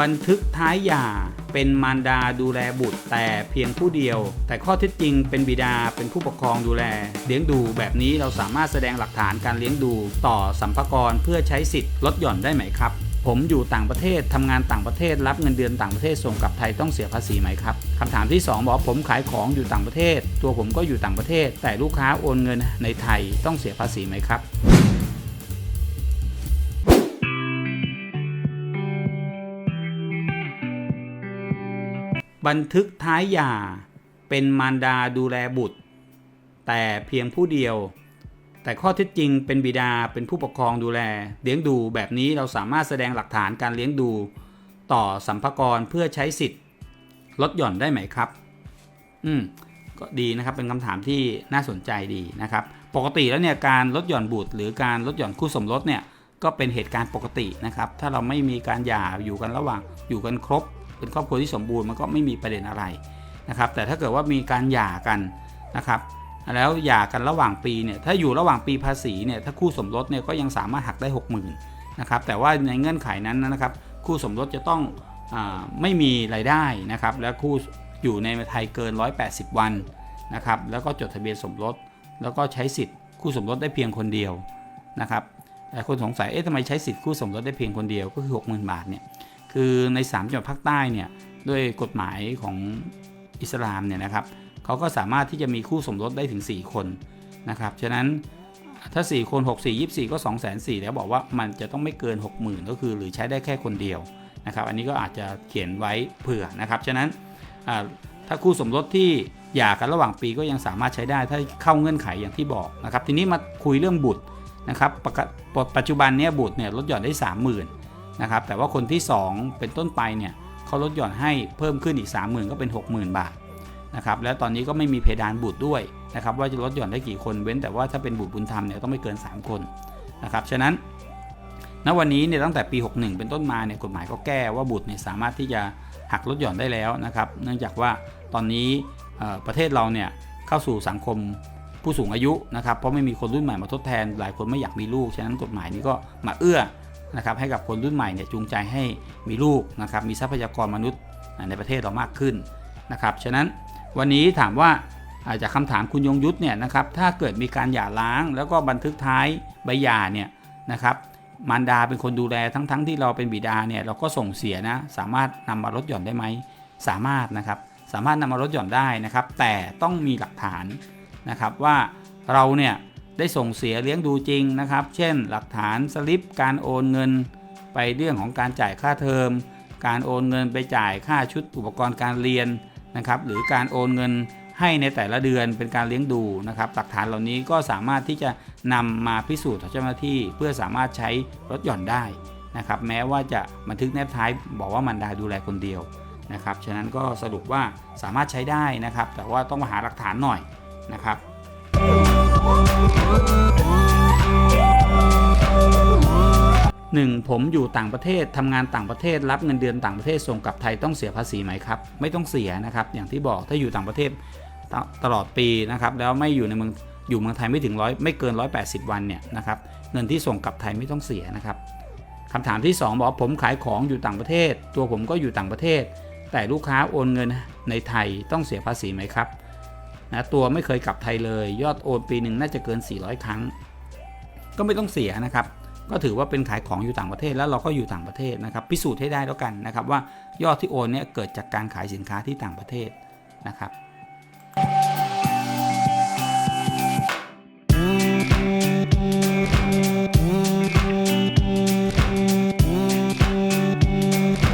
บันทึกท้ายหย่าเป็นมารดาดูแลบุตรแต่เพียงผู้เดียว แต่ข้อเท็จจริงเป็นบิดาเป็นผู้ปกครองดูแล เลี้ยงดูแบบนี้เราสามารถแสดงหลักฐานการเลี้ยงดูต่อสัมภากรเพื่อใช้สิทธิ์ลดหย่อนได้ไหมครับ ผมอยู่ต่างประเทศทำงานต่างประเทศรับเงินเดือนต่างประเทศส่งกลับไทยต้องเสียภาษีไหมครับคำถามที่ 2 บอกผมขายของอยู่ต่างประเทศ ตัวผมก็อยู่ต่างประเทศ แต่ลูกค้าโอนเงินในไทยต้องเสียภาษีไหมครับ บันทึกท้ายหย่าเป็นมารดาดูแลบุตร แต่เพียงผู้เดียว แต่ข้อเท็จจริงเป็นบิดาเป็นผู้ปกครองดูแล เลี้ยงดูแบบนี้เราสามารถแสดงหลักฐานการเลี้ยงดู ต่อสัมภากรเพื่อใช้สิทธิ์ลดหย่อนได้ไหมครับ อืมก็ดีนะครับเป็นคำถามที่น่าสนใจดีนะครับ ปกติแล้วเนี่ยการลดหย่อนบุตร หรือการลดหย่อนคู่สมรสเนี่ยก็เป็นเหตุการณ์ปกตินะครับ ถ้าเราไม่มีการหย่าอยู่กันระหว่างอยู่กันครบ เป็นครอบครัวที่สมบูรณ์มันก็ไม่มีประเด็นอะไรนะครับแต่ถ้าเกิดว่ามีการหย่ากันนะครับแล้วหย่ากันระหว่างปีเนี่ยถ้าอยู่ระหว่างปีภาษีเนี่ยถ้าคู่สมรสเนี่ยก็ยังสามารถหักได้ 60,000นะครับแต่ว่าในเงื่อนไขนั้นนะครับคู่สมรสจะต้องอไม่มีรายได้นะครับและคู่อยู่ในไทยเกิน 180 วันนะครับแล้วก็จดทะเบียนสมรส แล้วก็ใช้สิทธิ์คู่สมรสได้เพียงคนเดียวนะครับแต่คนสงสัยเอ๊ะทำไมใช้สิทธิ์คู่สมรสได้เพียงคนเดียวก็คือ 60,000 บาทเนี่ย คือใน3จังหวัดภาคใต้เนี่ยด้วยกฎหมายของอิสลามเนี่ยนะครับเขาก็สามารถที่จะมีคู่สมรสได้ถึง 4 คนนะครับฉะนั้นถ้า 4 คน 6 4 24 ก็ 2 4 0 0 0แล้วบอกว่ามันจะต้องไม่เกิน 60,000 ก็คือ หรือใช้ได้แค่คนเดียวนะครับ อันนี้ก็อาจจะเขียนไว้เผื่อนะครับฉะนั้นถ้าคู่สมรสที่หย่ากันระหว่างปีก็ยังสามารถใช้ได้ถ้าเข้าเงื่อนไขอย่างที่บอกนะครับ ทีนี้มาคุยเรื่องบุตรนะครับปปัจจุบันเนี้ยบุตรเนี่ยลดหย่อนได้ 30,000 นะครับแต่ว่าคนที่ 2 เป็นต้นไปเนี่ยเขาลดหย่อนให้เพิ่มขึ้นอีก 30,000 ก็เป็น 60,000 บาทนะครับแล้วตอนนี้ก็ไม่มีเพดานบุตรด้วยนะครับว่าจะลดหย่อนได้กี่คนเว้นแต่ว่าถ้าเป็นบุตรบุญธรรมเนี่ยต้องไม่เกิน 3 คนนะครับฉะนั้นณวันนี้เนี่ยตั้งแต่ปี 61 เป็นต้นมาเนี่ยกฎหมายก็แก้ว่าบุตรเนี่ยสามารถที่จะหักลดหย่อนได้แล้วนะครับเนื่องจากว่าตอนนี้ประเทศเราเนี่ยเข้าสู่สังคมผู้สูงอายุนะครับเพราะไม่มีคนรุ่นใหม่มาทดแทน หลายคนไม่อยากมีลูก ฉะนั้นกฎหมายนี้ก็มาเอื้อ นะครับให้กับคนรุ่นใหม่เนี่ยจูงใจให้มีลูกนะครับมีทรัพยากรมนุษย์ในประเทศเรามากขึ้นนะครับฉะนั้นวันนี้ถามว่าอาจากคำถามคุณยงยุทธเนี่ยนะครับถ้าเกิดมีการหย่าร้าง แล้วก็บันทึกท้ายใบหย่าเนี่ยนะครับมารดาเป็นคนดูแลทั้งๆทที่เราเป็นบิดาเนี่ยเราก็ส่งเสียนะสามารถนำมาลดหย่อนได้ไหมสามารถนะครับสามารถนำมาลดหย่อนได้นะครับ แต่ต้องมีหลักฐานนะครับว่าเราเนี่ย ได้ส่งเสียเลี้ยงดูจริงนะครับ เช่น หลักฐานสลิปการโอนเงิน ไปเรื่องของการจ่ายค่าเทอม การโอนเงินไปจ่ายค่าชุดอุปกรณ์การเรียนนะครับหรือการโอนเงินให้ในแต่ละเดือนเป็นการเลี้ยงดูนะครับหลักฐานเหล่านี้ก็สามารถที่จะนำมาพิสูจน์ต่อเจ้าหน้าที่ เพื่อสามารถใช้ลดหย่อนได้นะครับแม้ว่าจะบันทึกแนบท้ายบอกว่ามันดาดูแลคนเดียวนะครับฉะนั้นก็สรุปว่าสามารถใช้ได้นะครับ แต่ว่าต้องมาหาหลักฐานหน่อยนะครับ หนึ่งผมอยู่ต่างประเทศทำงานต่างประเทศรับเงินเดือนต่างประเทศส่งกลับไทยต้องเสียภาษีไหมครับ ไม่ต้องเสียนะครับ อย่างที่บอกถ้าอยู่ต่างประเทศตตลอดปีนะครับ แล้วไม่อยู่ในเมืองอยู่เมืองไทยไม่ถึงร้อยไม่เกิน 180 วันเนี่ยนะครับเงินที่ส่งกลับไทยไม่ต้องเสียนะครับคำถามที่ 2 บอกผมขายของอยู่ต่างประเทศ ตัวผมก็อยู่ต่างประเทศ แต่ลูกค้าโอนเงินในไทยต้องเสียภาษีไหมครับ นะตัวไม่เคยกลับไทยเลย ยอดโอนปีหนึ่งน่าจะเกิน 400 ครั้ง ก็ไม่ต้องเสียนะครับ ก็ถือว่าเป็นขายของอยู่ต่างประเทศแล้วเราก็อยู่ต่างประเทศนะครับ พิสูจน์ให้ได้แล้วกันนะครับว่ายอดที่โอนเนี่ยเกิดจากการขายสินค้าที่ต่างประเทศนะครับ